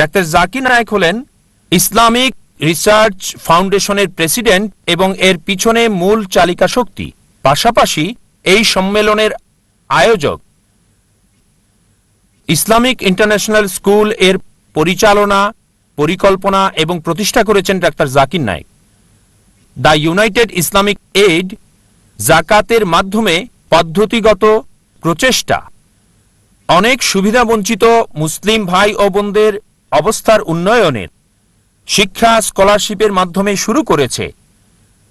Doctor Zakir Naik হলেন Islamic research ফাউন্ডেশনের president এবং এর পিছনে মূল চালিকা শক্তি। পাশাপাশি এই সম্মেলনের আয়োজক ইসলামিক ইন্টারন্যাশনাল স্কুলের পরিচালনা, পরিকল্পনা এবং প্রতিষ্ঠা করেছেন doctor Zakir Naik. The United Islamic Aid জাকাতের মাধ্যমে পদ্ধতিগত প্রচেষ্টা। অনেক সুবিধাবঞ্চিত মুসলিম ভাই ও বোনদের অবস্থার উন্নয়নের শিক্ষা, স্কলারশিপের মাধ্যমে শুরু করেছে।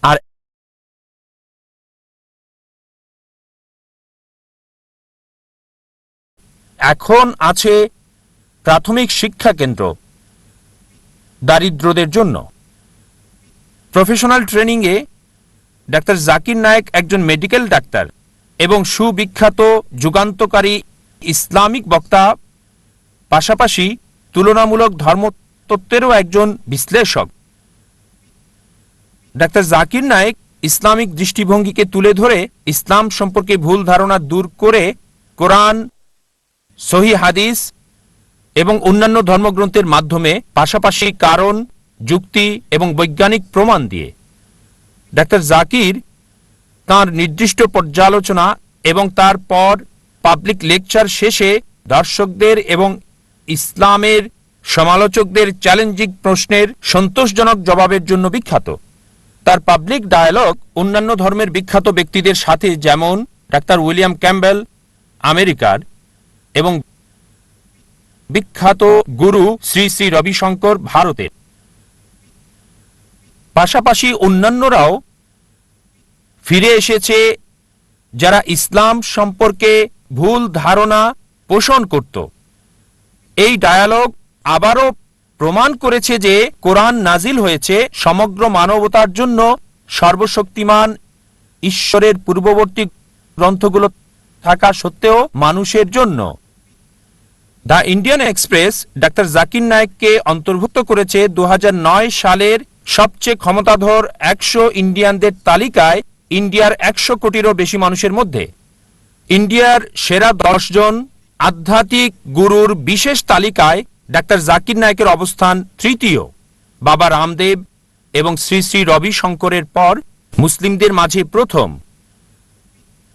আর এখন আছে প্রাথমিক শিক্ষা কেন্দ্র দারিদ্রদের জন্য। প্রফেশনাল ট্রেনিংয়ে ডাক্তার জাকির নায়েক একজন মেডিকেল ডাক্তার এবং সুবিখ্যাত যুগান্তকারী ইসলামিক বক্তা, পাশাপাশি তুলনামূলক ধর্মতত্ত্বেরও একজন বিশ্লেষক। ডাক্তার জাকির নায়েক ইসলামিক দৃষ্টিভঙ্গিকে তুলে ধরে ইসলাম সম্পর্কে ভুল ধারণা দূর করে কোরআন, সহি হাদিস এবং অন্যান্য ধর্মগ্রন্থের মাধ্যমে পাশাপাশি কারণ, যুক্তি এবং বৈজ্ঞানিক প্রমাণ দিয়ে। ডাক্তার জাকির তার নির্দিষ্ট পর্যালোচনা এবং তারপর পাবলিক লেকচার শেষে দর্শকদের এবং ইসলামের সমালোচকদের চ্যালেঞ্জিং প্রশ্নের সন্তোষজনক জবাবের জন্য বিখ্যাত। তার পাবলিক ডায়ালগ অন্যান্য ধর্মের বিখ্যাত ব্যক্তিদের সাথে যেমন ডাক্তার উইলিয়াম ক্যাম্বেল আমেরিকার, এবং বিখ্যাত গুরু শ্রী শ্রী রবিশঙ্কর ভারতের। পাশাপাশি অন্যান্যরাও ফিরে এসেছে যারা ইসলাম সম্পর্কে ভুল ধারণা পোষণ করত। এই ডায়ালগ আবারও প্রমাণ করেছে যে কোরআন নাজিল হয়েছে সমগ্র মানবতার জন্য সর্বশক্তিমান ঈশ্বরের পূর্ববর্তী গ্রন্থগুলো থাকা সত্ত্বেও মানুষের জন্য। The Indian Express doctor Zakir নায়েককে অন্তর্ভুক্ত করেছে দু হাজার নয় সালের সবচেয়ে ক্ষমতাধর একশো ইন্ডিয়ানদের তালিকায় ইন্ডিয়ার একশো কোটিরও বেশি মানুষের মধ্যে। ইন্ডিয়ার সেরা জন আধ্যাত্মিক গুরুর বিশেষ তালিকায় ডাক্তার জাকির নায়েকের অবস্থান তৃতীয়, বাবা রামদেব এবং শ্রী শ্রী রবি শঙ্করের পর মুসলিমদের মাঝে প্রথম।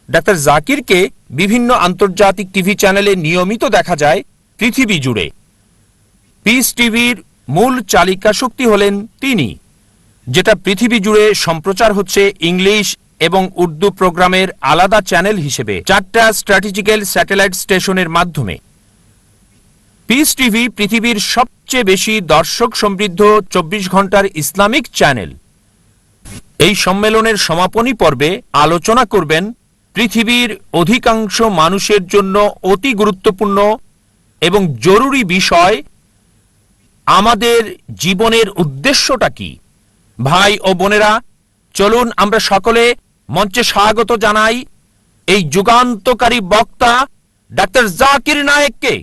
ডাক্তার জাকিরকে বিভিন্ন আন্তর্জাতিক টিভি চ্যানেলে নিয়মিত দেখা যায় পৃথিবী জুড়ে। পিস টিভির মূল চালিকা শক্তি হলেন তিনি, যেটা পৃথিবী জুড়ে সম্প্রচার হচ্ছে ইংলিশ এবং উর্দু প্রোগ্রামের আলাদা চ্যানেল হিসেবে চারটা স্ট্র্যাটেজিক্যাল স্যাটেলাইট স্টেশনের মাধ্যমে। পিস টিভি পৃথিবীর সবচেয়ে বেশি দর্শক সমৃদ্ধ চব্বিশ ঘণ্টার ইসলামিক চ্যানেল। এই সম্মেলনের সমাপনী পর্বে আলোচনা করবেন পৃথিবীর অধিকাংশ মানুষের জন্য অতি গুরুত্বপূর্ণ এবং জরুরি বিষয়, আমাদের জীবনের উদ্দেশ্যটা কি? ভাই ও বোনেরা, চলুন আমরা সকলে মঞ্চে স্বাগত জানাই এই যুগান্তকারী বক্তা ডাক্তার জাকির নায়েককে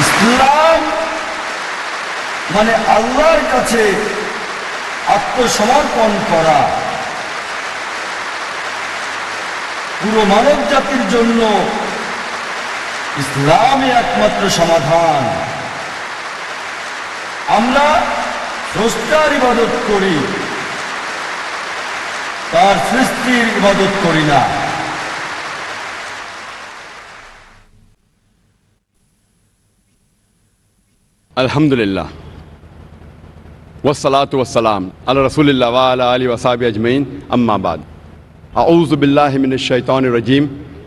ইসলাম মানে আল্লাহর কাছে আত্মসমর্পণ করা। পুরো মানব জাতির জন্য ইসলামে একমাত্র সমাধান। আমরা স্রষ্টার ইবাদত করি, তার সৃষ্টির ইবাদত করি না। আলহামদুলিল্লাহ। والصلاة والسلام على رسول الله وعلى آله وصحبه أجمعين. أما بعد أعوذ بالله من الشيطان الرجيم.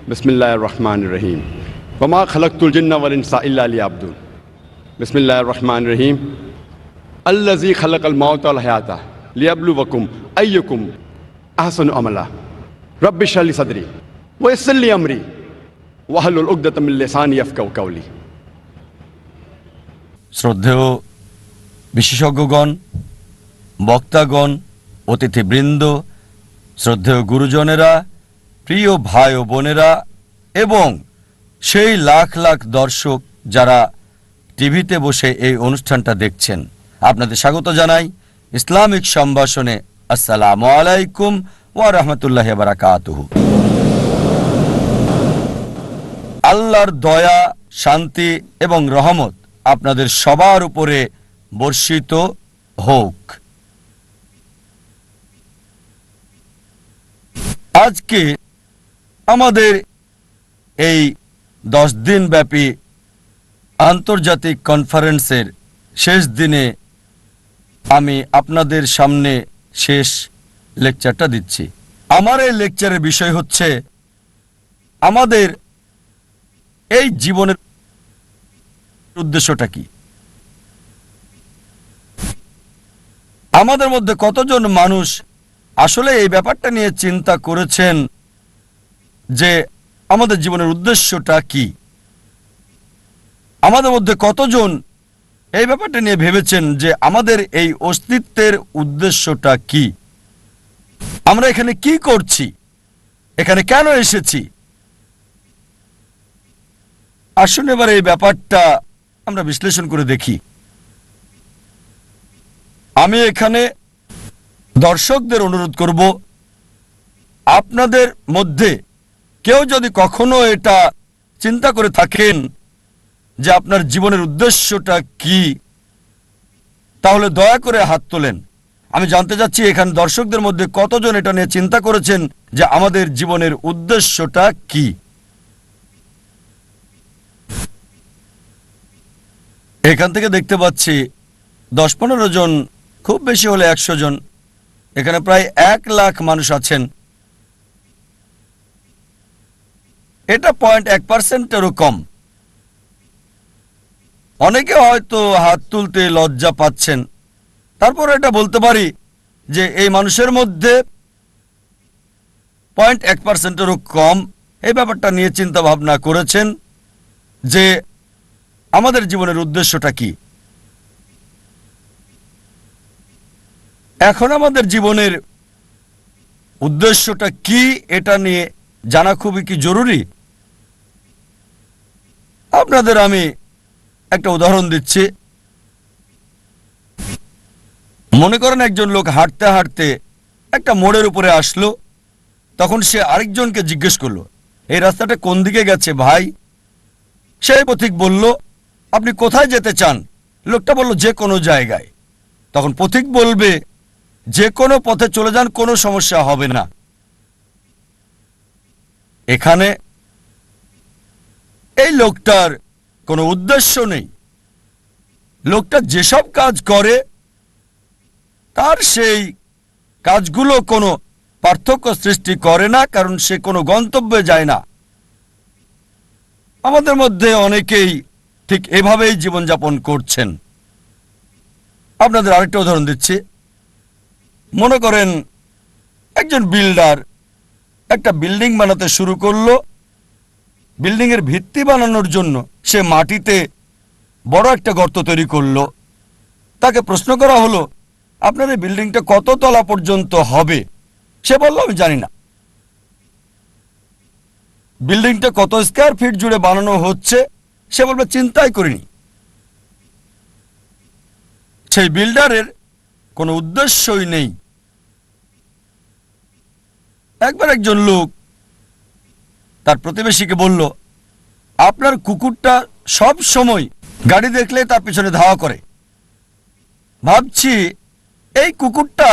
بسم الله الرحمن الرحيم. وما خلقت الجن والإنس إلا ليعبدون. بسم الله الرحمن الرحيم. الذي خلق الموت والحياة ليبلوكم أيكم أحسن عملا. رب اشرح لي صدري ويسر لي أمري واحلل عقدة من لساني يفقهوا قولي. শ্রদ্ধেয় বিশেষজ্ঞগণ, বক্তাগণ, অতিথিবৃন্দ, শ্রদ্ধেয় গুরুজনেরা, প্রিয় ভাই ও বোনেরা এবং সেই লাখ লাখ দর্শক যারা টিভিতে বসে এই অনুষ্ঠানটা দেখছেন, আপনাদের স্বাগত জানাই ইসলামিক সম্ভাষণে। আসসালামু আলাইকুম ওয়া রাহমাতুল্লাহি বারাকাতুহু। আল্লাহর দয়া, শান্তি এবং রহমত আপনাদের সবার উপরে বর্ষিত হোক। আজকে আমাদের এই দশ দিন ব্যাপী আন্তর্জাতিক কনফারেন্সের শেষ দিনে আমি আপনাদের সামনে শেষ লেকচারটা দিচ্ছি। আমার এই লেকচারের বিষয় হচ্ছে আমাদের এই জীবনের উদ্দেশ্যটা কি? আমাদের মধ্যে কতজন মানুষ আসলে এই ব্যাপারটা নিয়ে চিন্তা করেছেন যে আমাদের জীবনের উদ্দেশ্যটা কি? আমাদের মধ্যে কতজন এই ব্যাপারটা নিয়ে ভেবেছেন যে আমাদের এই অস্তিত্বের উদ্দেশ্যটা কি? আমরা এখানে কি করছি? এখানে কেন এসেছি? আসুন এবার এই ব্যাপারটা আমরা বিশ্লেষণ করে দেখি। আমি এখানে দর্শকদের অনুরোধ করব, আপনাদের মধ্যে কেউ যদি কখনো এটা চিন্তা করে থাকেন যে আপনার জীবনের উদ্দেশ্যটা কি, তাহলে দয়া করে হাত তোলেন। আমি জানতে চাচ্ছি এখানে দর্শকদের মধ্যে কতজন এটা নিয়ে চিন্তা করেছেন যে আমাদের জীবনের উদ্দেশ্যটা কি? এখান থেকে দেখতে পাচ্ছি দশ পনেরো জন খুব বেশি হলে একশো জন। এখানে প্রায় এক লাখ মানুষ আছেন। এটা পয়েন্ট এক পার্সেন্টেরও কম। অনেকে হয়তো হাত তুলতে লজ্জা পাচ্ছেন। তারপর এটা বলতে পারি যে এই মানুষের মধ্যে পয়েন্ট এক পার্সেন্টেরও কম। এই ব্যাপারটা নিয়ে চিন্তা ভাবনা করেছেন যে আমাদের জীবনের উদ্দেশ্যটা কি? এখন আমাদের জীবনের উদ্দেশ্যটা কি এটা নিয়ে জানা খুবই কি জরুরি? আপনাদের আমি একটা উদাহরণ দিচ্ছি। মনে করেন একজন লোক হাঁটতে হাঁটতে একটা মোড়ের উপরে আসলো, তখন সে আরেকজনকে জিজ্ঞেস করল, এই রাস্তাটা কোন দিকে গেছে ভাই? সেই পথিক বলল, আপনি কোথায় যেতে চান? লোকটা বলল, যে কোনো জায়গায়। তখন পথিক বলবে যে কোনো পথে চলে যান, কোনো সমস্যা হবে না। এখানে এই লোকটার কোনো উদ্দেশ্য নেই। লোকটা যেসব কাজ করে, তার সেই কাজগুলো কোনো পার্থক্য সৃষ্টি করে না, কারণ সে কোনো গন্তব্যে যায় না। আমাদের মধ্যে অনেকেই ঠিক এভাবেই জীবনযাপন করছেন। আপনাদের আরেকটা উদাহরণ দিচ্ছি। মনে করেন একজন বিল্ডার একটা বিল্ডিং বানাতে শুরু করল বিল্ডিং এর ভিত্তি বানানোর জন্য সে মাটিতে বড় একটা গর্ত তৈরি করল। তাকে প্রশ্ন করা হলো, আপনার এই বিল্ডিংটা কত তলা পর্যন্ত হবে? সে বলল, আমি জানি না। বিল্ডিংটা কত স্কোয়ার ফিট জুড়ে বানানো হচ্ছে, সে বলবে, চিন্তাই করিনি। সেই বিল্ডারের কোনো উদ্দেশ্যই নেই। একবার একজন লোক তার প্রতিবেশীকে বলল, আপনার কুকুরটা সব সময় গাড়ি দেখলে তার পিছনে ধাওয়া করে। ভাবছি, এই কুকুরটা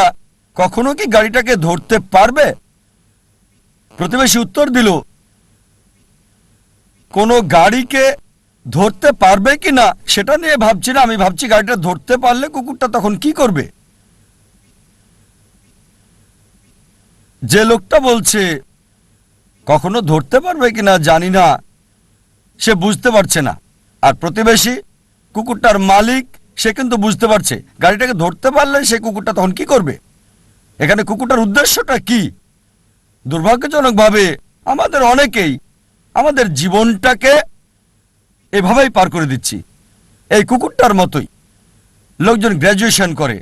কখনো কি গাড়িটাকে ধরতে পারবে? প্রতিবেশী উত্তর দিল, কোনো গাড়িকে ধরতে পারবে কি না সেটা নিয়ে ভাবছি না। আমি ভাবছি গাড়িটা ধরতে পারলে কুকুরটা তখন কি করবে? যে লোকটা বলছে, কখনো ধরতে পারবে কিনা জানি না, সে বুঝতে পারছে না। আর প্রতিবেশী কুকুরটার মালিক, সে কিন্তু বুঝতে পারছে। গাড়িটাকে ধরতে পারলে সে কুকুরটা তখন কি করবে? এখানে কুকুরটার উদ্দেশ্যটা কি? দুর্ভাগ্যজনকভাবে আমাদের অনেকেই আমাদের জীবনটাকে এভাবেই পার করে দিচ্ছি। এই কুকুরটার মতোই। লোকজন গ্র্যাজুয়েশন করে,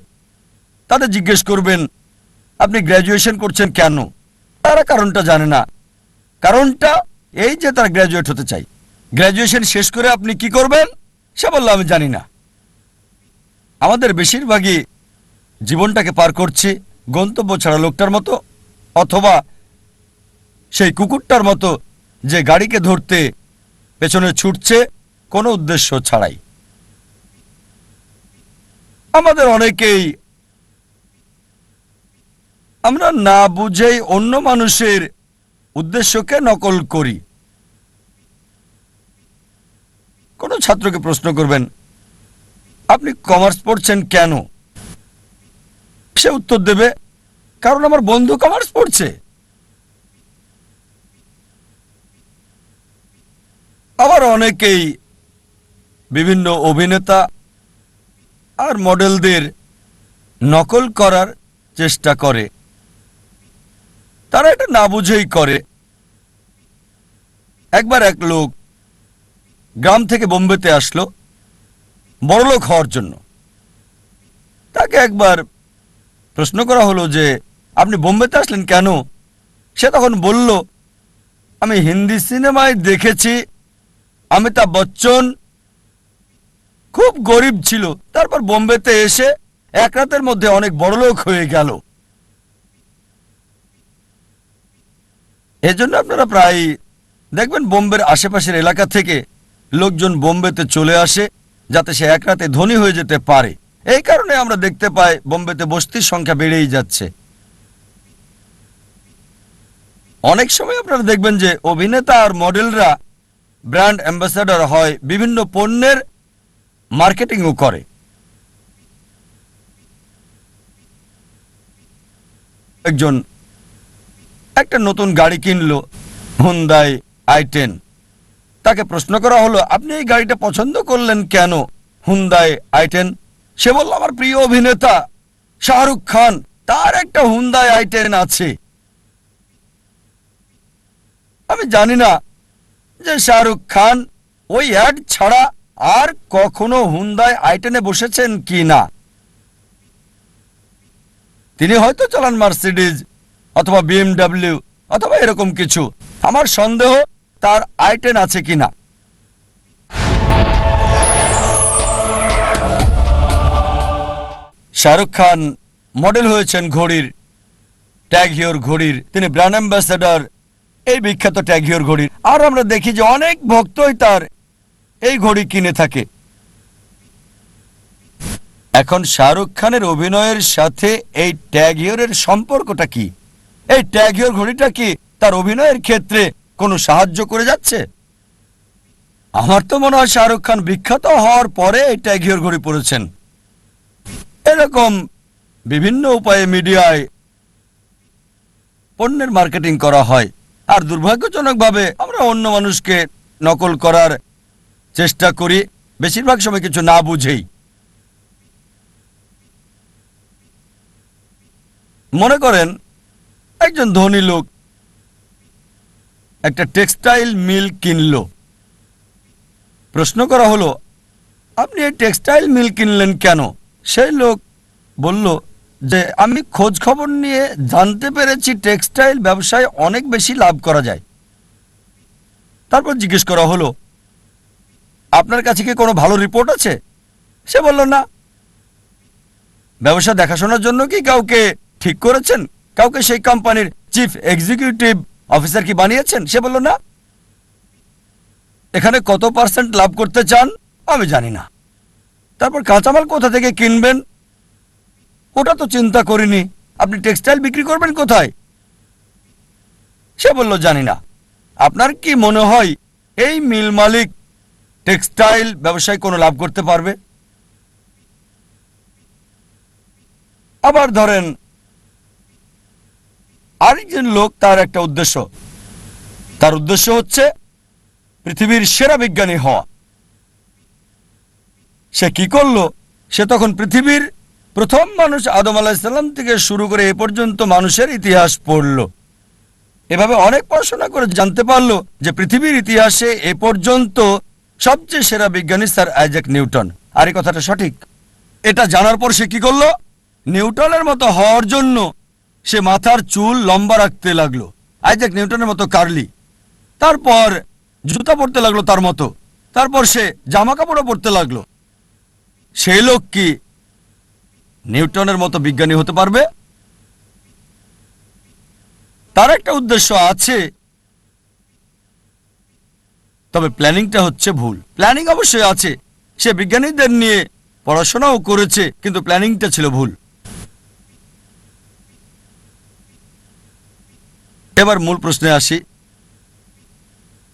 তাদের জিজ্ঞেস করবেন আপনি গ্র্যাজুয়েশন করছেন কেন? তারা কারণটা জানে না। কারণটা এই যে তারা গ্র্যাজুয়েট হতে চাই গ্র্যাজুয়েশন শেষ করে আপনি কি করবেন? সে বলল, আমি জানি না। আমাদের বেশিরভাগই জীবনটাকে পার করছি গন্তব্য ছাড়া লোকটার মতো অথবা সেই কুকুরটার মতো যে গাড়িকে ধরতে পেছনে ছুটছে কোনো উদ্দেশ্য ছাড়াই। আমাদের অনেকেই আমরা না বুঝেই অন্য মানুষের উদ্দেশ্যকে নকল করি। কোনো ছাত্রকে প্রশ্ন করবেন, আপনি কমার্স পড়ছেন কেন? সে উত্তর দেবে, কারণ আমার বন্ধু কমার্স পড়ছে। আবার অনেকেই বিভিন্ন অভিনেতা আর মডেলদের নকল করার চেষ্টা করে। তারা এটা না বুঝেই করে। একবার এক লোক গ্রাম থেকে বোম্বেতে আসলো বড়লোক হওয়ার জন্য। তাকে একবার প্রশ্ন করা হলো যে, আপনি বোম্বেতে আসলেন কেন? সে তখন বলল, আমি হিন্দি সিনেমায় দেখেছি, অমিতাভ বচ্চন খুব গরিব ছিল, তারপর বোম্বেতে এসে এক রাতের মধ্যে অনেক বড়লোক হয়ে গেল। এজন্য আপনারা প্রায়, দেখবেন বোম্বের আশেপাশের এলাকা থেকে লোকজন বোম্বেতে চলে আসে, যাতে সে এক রাতে ধনী হয়ে যেতে পারে। এই কারণে আমরা দেখতে পাই বোম্বেতে বস্তির সংখ্যা বেড়েই যাচ্ছে। অনেক সময় আপনারা দেখবেন যে অভিনেতা আর মডেলরা ব্র্যান্ড অ্যাম্বাসাডর হয়, বিভিন্ন পণ্যের মার্কেটিংও করে। একজন একটা নতুন গাড়ি কিনলো হুন্দাই আই টেন তাকে প্রশ্ন করা হলো, আপনি এই গাড়িটা পছন্দ করলেন কেন হুন্দাই আই টেন সে বলল, আমার প্রিয় অভিনেতা শাহরুখ খান, তার একটা হুন্দাই আই টেন আছে। আমি জানি না যে শাহরুখ খান ওই অ্যাড ছাড়া আর কখনো হুন্দাই আইটেনে বসেছেন কি না তিনি হয়তো চালান মার্সিডিজ অথবা বিএমডাব্লিউ, অথবা এরকম কিছু। আমার সন্দেহ তার আইটেন আছে কিনা। শাহরুখ খান মডেল হয়েছেন ঘড়ির, ট্যাগ হিওর ঘড়ির। তিনি ব্র্যান্ড অ্যাম্বাসেডর, এই বিখ্যাত ট্যাগ হিওর ঘড়ির। আর আমরা দেখি যে অনেক ভক্তই তার এই ঘড়ি কিনে থাকে। এখন শাহরুখ খানের অভিনয়ের সাথে এই ট্যাগ হিওরের সম্পর্কটা কি? এই ট্যাগ হিওর ঘড়িটা কি তার অভিনয়ের ক্ষেত্রে কোনো সাহায্য করে যাচ্ছে? আমার তো মনে হয় শাহরুখ খান বিখ্যাত হওয়ার পরে এই ট্যাগ হিওর ঘড়ি পড়েছেন। এরকম বিভিন্ন উপায়ে মিডিয়ায় পণ্যের মার্কেটিং করা হয়। আর দুর্ভাগ্যজনকভাবে আমরা অন্য মানুষকে নকল করার চেষ্টা করি, বেশিরভাগ সময় কিছু না বুঝেই। মনে করেন একজন ধনী লোক একটা টেক্সটাইল মিল কিনল। প্রশ্ন করা হলো, আপনি এই টেক্সটাইল মিল কিনলেন কেন? সেই লোক বলল, যে আমি খোঁজ খবর নিয়ে জানতে পেরেছি টেক্সটাইল ব্যবসায় অনেক বেশি লাভ করা যায়। তারপর জিজ্ঞেস করা হলো, আপনার কাছে কি কোনো ভালো রিপোর্ট আছে? সে বলল, না। ব্যবসা দেখাশোনার জন্য কি কাউকে ঠিক করেছেন? কাউকে সেই কোম্পানির চিফ এক্সিকিউটিভ অফিসার কি বানিয়েছেন? সে বলল, না। এখানে কত পার্সেন্ট লাভ করতে চান, আমি জানি না। তারপর কাঁচামাল কোথা থেকে কিনবেন? ওটা তো চিন্তা করিনি। আপনি টেক্সটাইল বিক্রি করবেন কোথায়? সে বলল, জানি না। আপনার কি মনে হয় এই মিল মালিক টেক্সটাইল ব্যবসায় কোনো লাভ করতে পারবে? আবার ধরেন আরেকজন লোক তার একটা উদ্দেশ্য। তার উদ্দেশ্য হচ্ছে পৃথিবীর সেরা বিজ্ঞানী হওয়া। সে কি করল? সে তখন পৃথিবীর প্রথম মানুষ আদম আলাহিসাল্লাম থেকে শুরু করে এ পর্যন্ত মানুষের ইতিহাস পড়ল। এভাবে অনেক পড়াশোনা করে জানতে পারল যে পৃথিবীর ইতিহাসে এ পর্যন্ত সবচেয়ে সেরা বিজ্ঞানী স্যার আইজাক নিউটন। আর এই কথাটা সঠিক। এটা জানার পর সে কি করল? নিউটনের মতো হওয়ার জন্য সে মাথার চুল লম্বা রাখতে লাগল। আইজাক নিউটনের মতো কার্লি। তারপর জুতা পরতে লাগল তার মতো। তারপর সে জামা কাপড়ও পরতে লাগল। সেই লোক কি নিউটনের মতো বিজ্ঞানী হতে পারবে? তার একটা উদ্দেশ্য আছে। তবে প্ল্যানিংটা হচ্ছে ভুল। প্ল্যানিং অবশ্যই আছে। সে বিজ্ঞানীদের নিয়ে পড়াশোনাও করেছে, কিন্তু প্ল্যানিংটা ছিল ভুল। এবার মূল প্রশ্নে আসি,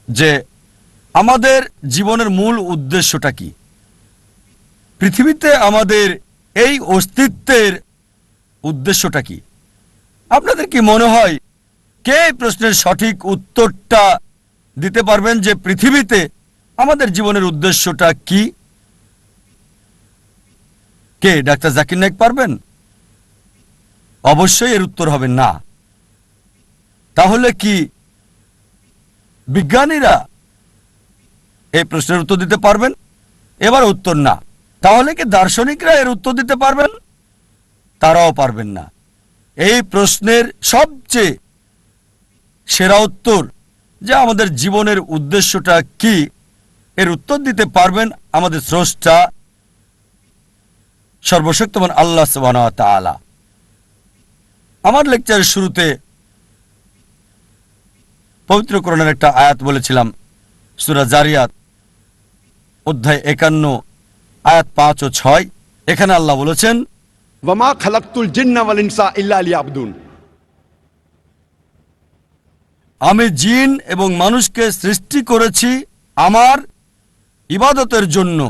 যে আমাদের জীবনের মূল উদ্দেশ্যটা কি? পৃথিবীতে আমাদের এই অস্তিত্বের উদ্দেশ্যটা কি? আপনাদের কি মনে হয় কে প্রশ্নের সঠিক উত্তরটা দিতে পারবেন যে পৃথিবীতে আমাদের জীবনের উদ্দেশ্যটা কি? কে, ডাক্তার জাকির নাইক পারবেন? অবশ্যই এর উত্তর হবে না। তাহলে কি বিজ্ঞানীরা এই প্রশ্নের উত্তর দিতে পারবেন? এবার উত্তর না। তাহলে কি দার্শনিকরা এর উত্তর দিতে পারবেন? তারাও পারবেন না। এই প্রশ্নের সবচেয়ে সেরা উত্তর যে আমাদের জীবনের উদ্দেশ্যটা কি, এর উত্তর দিতে পারবেন আমাদের স্রষ্টা সর্বশক্তমান আল্লাহ ওয়া আমার লেকচারের শুরুতে পবিত্র করণের একটা আয়াত বলেছিলাম সুরা জারিয়াত অধ্যায় একান্ন আয়াত পাঁচ ও ছয়। এখানে আল্লাহ বলেছেন আলী আমি জিন এবং মানুষকে সৃষ্টি করেছি আমার ইবাদতের জন্য।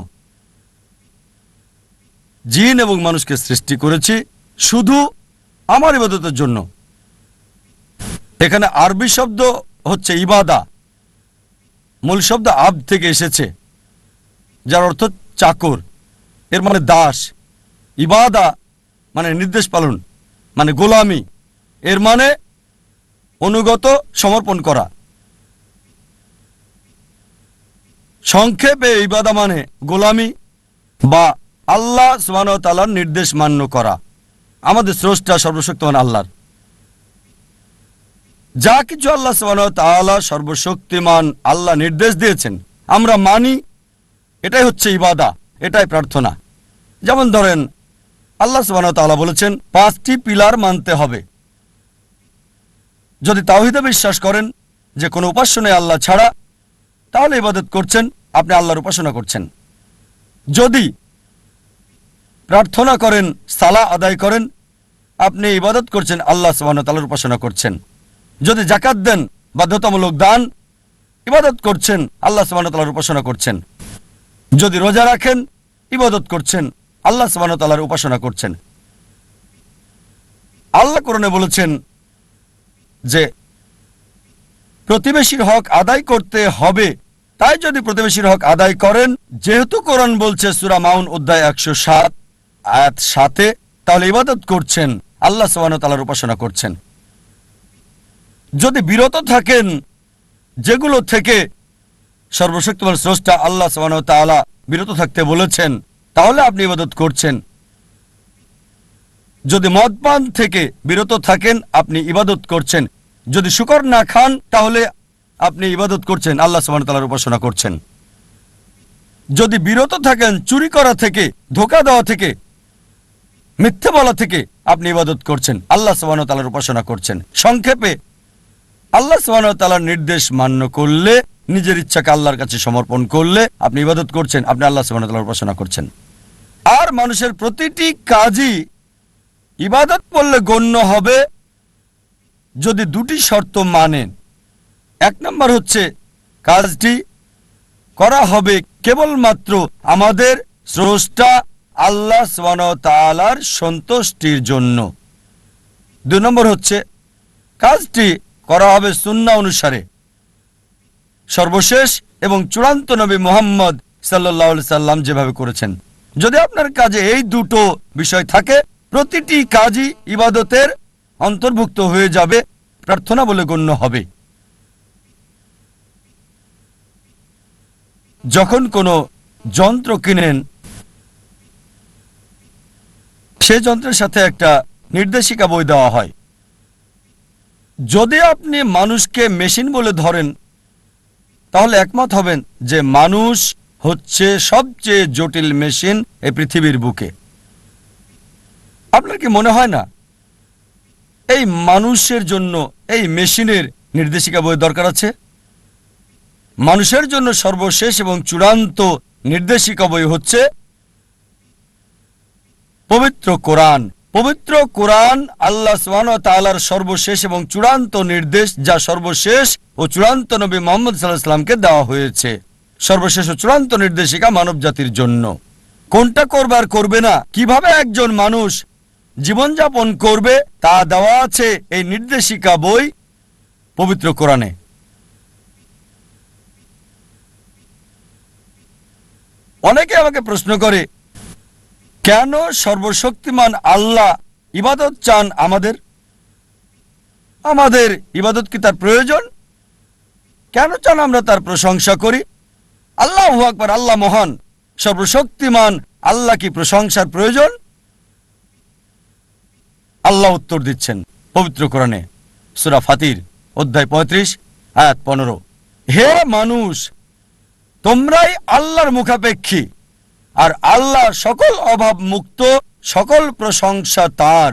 জিন এবং মানুষকে সৃষ্টি করেছি শুধু আমার ইবাদতের জন্য। এখানে আরবি শব্দ হচ্ছে ইবাদা। মূল শব্দ আব থেকে এসেছে, যার অর্থ চাকর। এর মানে দাস। ইবাদা মানে নির্দেশ পালন মানে গোলামি। এর মানে অনুগত সমর্পণ করা। সংক্ষেপে ইবাদা মানে গোলামি বা আল্লাহ সুবাহর নির্দেশ মান্য করা। আমাদের স্রষ্টা সর্বশক্তিমান আল্লাহর। যা কিছু আল্লাহ সুবাহ সর্বশক্তিমান আল্লাহ নির্দেশ দিয়েছেন, আমরা মানি, এটাই হচ্ছে ইবাদা, এটাই প্রার্থনা। যেমন ধরেন, আল্লাহ তাআলা বলেছেন, পাঁচটি পিলার মানতে হবে। যদি তাওহিদে বিশ্বাস করেন যে কোনো উপাস্য নেই আল্লাহ ছাড়া, তাহলে ইবাদত করছেন, আপনি আল্লাহর উপাসনা করছেন। যদি প্রার্থনা করেন সালা আদায় করেন, আপনি ইবাদত করছেন, আল্লাহ সুবহানাহু তাআলার উপাসনা করছেন। যদি জাকাত দেন, বাধ্যতামূলক দান, ইবাদত করছেন, আল্লাহ সুবহানাহু তাআলার উপাসনা করছেন। যদি রোজা রাখেন, ইবাদত করছেন, আল্লাহ সুবহানাহু তাআলার উপাসনা করছেন। আল্লাহ কোরআনে বলেছেন যে, প্রতিবেশীর হক আদায় করতে হবে। তাই যদি প্রতিবেশীর হক আদায় করেন, যেহেতু কোরআন বলছে সুরা মাউন অধ্যায় একশো সাত, আয়াত সাথে তাহলে ইবাদত করছেন, আল্লাহ সোহান তালার উপাসনা করছেন। যদি বিরত থাকেন, যেগুলো থেকে সর্বশক্তিমান স্রষ্টা আল্লাহ সোহান তালা বিরত থাকতে বলেছেন, তাহলে আপনি ইবাদত করছেন। যদি মদপান থেকে বিরত থাকেন, আপনি ইবাদত করছেন। যদি শুকর না খান, তাহলে আপনি ইবাদত করছেন, আল্লাহ সুবহানাহু তাআলার উপাসনা করছেন। যদি বিরত থাকেন, চুরি করা থেকে, ধোকা দেওয়া থেকে, মিথ্যে বলা থেকে, আপনি ইবাদত করছেন, আল্লাহ সুবহানাহু তালার উপাসনা করছেন। সংক্ষেপে আল্লাহ সুবহানাহু তাআলার নির্দেশ মান্য করলে, নিজের ইচ্ছাকে আল্লাহর কাছে সমর্পণ করলে আপনি ইবাদত করছেন, আপনি আল্লাহ সুবহানাহু তাআলার উপাসনা করছেন। আর মানুষের প্রতিটি কাজই ইবাদত করলে গণ্য হবে যদি দুটি শর্ত মানেন। এক নম্বর হচ্ছে, কাজটি করা হবে কেবলমাত্র আমাদের স্রষ্টা আল্লাহ তাআলার সন্তুষ্টির জন্য। দুই নম্বর হচ্ছে, কাজটি করা হবে সুন্না অনুসারে। সর্বশেষ এবং চূড়ান্ত নবী মোহাম্মদ সাল্লাহ সাল্লাম যেভাবে করেছেন। যদি আপনার কাজে এই দুটো বিষয় থাকে, প্রতিটি কাজই ইবাদতের অন্তর্ভুক্ত হয়ে যাবে, প্রার্থনা বলে গণ্য হবে। যখন কোনো যন্ত্র কিনেন, সে যন্ত্রের সাথে একটা নির্দেশিকা বই দেওয়া হয়। যদি আপনি মানুষকে মেশিন বলে ধরেন, তাহলে একমত হবেন যে মানুষ হচ্ছে সবচেয়ে জটিল মেশিন এই পৃথিবীর বুকে। আপনার কি মনে হয় না? এই মানুষের জন্য এই মেশিনের নির্দেশিকা বই দরকার আছে? মানুষের জন্য সর্বশেষ এবং চূড়ান্ত নির্দেশিকা বই হচ্ছে পবিত্র কোরআন। পবিত্র কোরআন আল্লাহ সুবহান তালার সর্বশেষ এবং চূড়ান্ত নির্দেশ, যা সর্বশেষ ও চূড়ান্ত নবী মোহাম্মদ সাল্লাহ সাল্লামকে দেওয়া হয়েছে। সর্বশেষ ও চূড়ান্ত নির্দেশিকা মানব জাতির জন্য। কোনটা করবার করবে না? কীভাবে একজন মানুষ জীবনযাপন করবে তা দেওয়া আছে এই নির্দেশিকা বই পবিত্র কোরআনে। অনেকে আমাকে প্রশ্ন করে কেন সর্বশক্তিমান আল্লাহ ইবাদত চান আমাদের? আমাদের ইবাদত কি তার প্রয়োজন? কেন চান আমরা তার প্রশংসা করি? আল্লাহ আকবার, আল্লাহ মহান। সর্বশক্তিমান আল্লাহ কি প্রশংসার প্রয়োজন? আল্লাহ উত্তর দিচ্ছেন পবিত্র কোরআনে, সুরা ফাতির, অধ্যায় পঁয়ত্রিশ, আয়াত পনেরো। হে মানুষ, তোমরাই আল্লাহর মুখাপেক্ষী। আর আল্লাহ সকল অভাব মুক্ত, সকল প্রশংসা তার।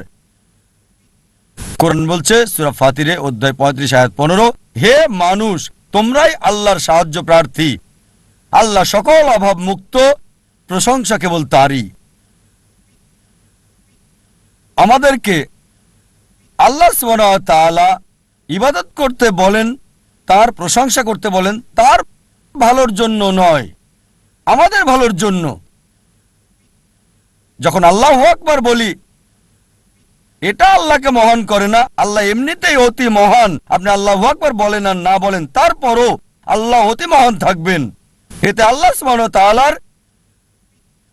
কোরআন বলছে, সুরা ফাতিরে অধ্যায় পঁয়ত্রিশ, আয়াত পনেরো, হে মানুষ, তোমরাই আল্লাহর সাহায্য প্রার্থী। আল্লাহ সকল অভাব মুক্ত, প্রশংসা কেবল তারই। আমাদেরকে আল্লাহ তাআলা ইবাদত করতে বলেন, তার প্রশংসা করতে বলেন, তার ভালোর জন্য নয়, আমাদের ভালোর জন্য। যখন আল্লাহ আকবার বলি, এটা আল্লাহকে মহান করে না, আল্লাহ এমনিতেই অতি মহান। আপনি আল্লাহ আকবার বলেন আর না বলেন, তারপরও আল্লাহ অতি মহান থাকবেন। এতে আল্লাহ সুবহানাহু ওয়া তাআলার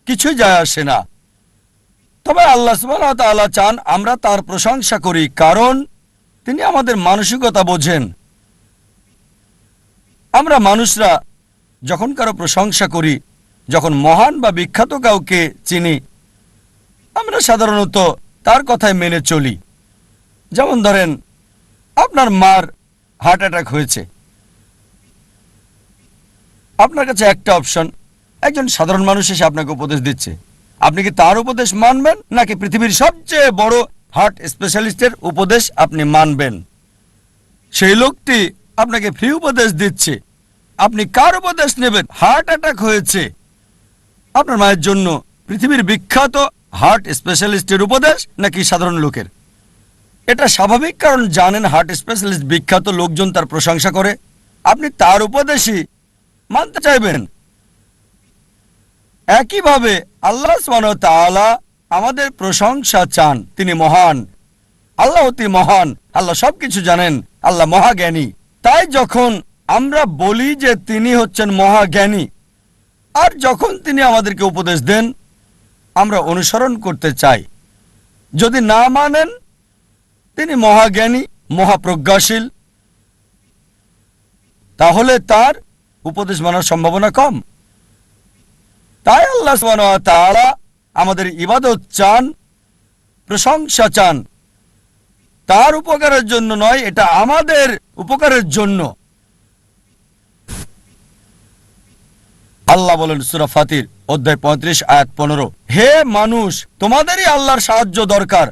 কিছুই যায় আসে না। তবে আল্লাহ ওয়া চান আমরা তার প্রশংসা করি, কারণ তিনি আমাদের মানসিকতা বোঝেন। আমরা মানুষরা যখন কারও প্রশংসা করি, যখন মহান বা বিখ্যাত কাউকে চিনি আমরা সাধারণত তার কথায় মেনে চলি। যেমন ধরেন, আপনার মার হার্ট অ্যাটাক হয়েছে। আপনার কাছে একটা অপশন একজন সাধারণ মানুষ এসে আপনাকে উপদেশ দিচ্ছে। আপনি কি তার উপদেশ মানবেন, নাকি পৃথিবীর সবচেয়ে বড় হার্ট স্পেশালিস্টের উপদেশ আপনি মানবেন? সেই লোকটি আপনাকে ফ্রি উপদেশ দিচ্ছে। আপনি কার উপদেশ নেবেন? হার্ট অ্যাটাক হয়েছে। আপনার মায়ের জন্য পৃথিবীর বিখ্যাত হার্ট স্পেশালিস্টের উপদেশ নাকি সাধারণ লোকের? এটা স্বাভাবিক, কারণ জানেন হার্ট স্পেশালিস্ট বিখ্যাত লোকজন তার প্রশংসা করে। আপনি তার উপদেশই মানতে চাইবেন। একইভাবে আল্লাহ তাআলা আমাদের প্রশংসা চান। তিনি মহান। আল্লাহ অতি মহান। আল্লাহ সবকিছু জানেন। আল্লাহ মহাজ্ঞানী। তাই যখন আমরা বলি যে তিনি হচ্ছেন মহাজ্ঞানী, আর যখন তিনি আমাদেরকে উপদেশ দেন আমরা অনুসরণ করতে চাই। যদি না মানেন, তিনি মহাজ্ঞানী, মহাপ্রজ্ঞাশীল, তাহলে তার উপদেশ মানার সম্ভাবনা কম। তাই আল্লাহ ওয়া আমাদের ইবাদত চান, প্রশংসা চান। তার উপকারের জন্য নয়, এটা আমাদের উপকারের জন্য। আল্লাহ বলেন, সুরা ফাতির অধ্যায় পঁয়ত্রিশ, আয়াত পনেরো। হে মানুষ, তোমাদেরই আল্লাহর সাহায্য দরকার,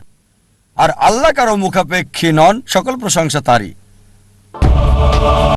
আর আল্লাহ কারও মুখাপেক্ষী নন, সকল প্রশংসা তারই।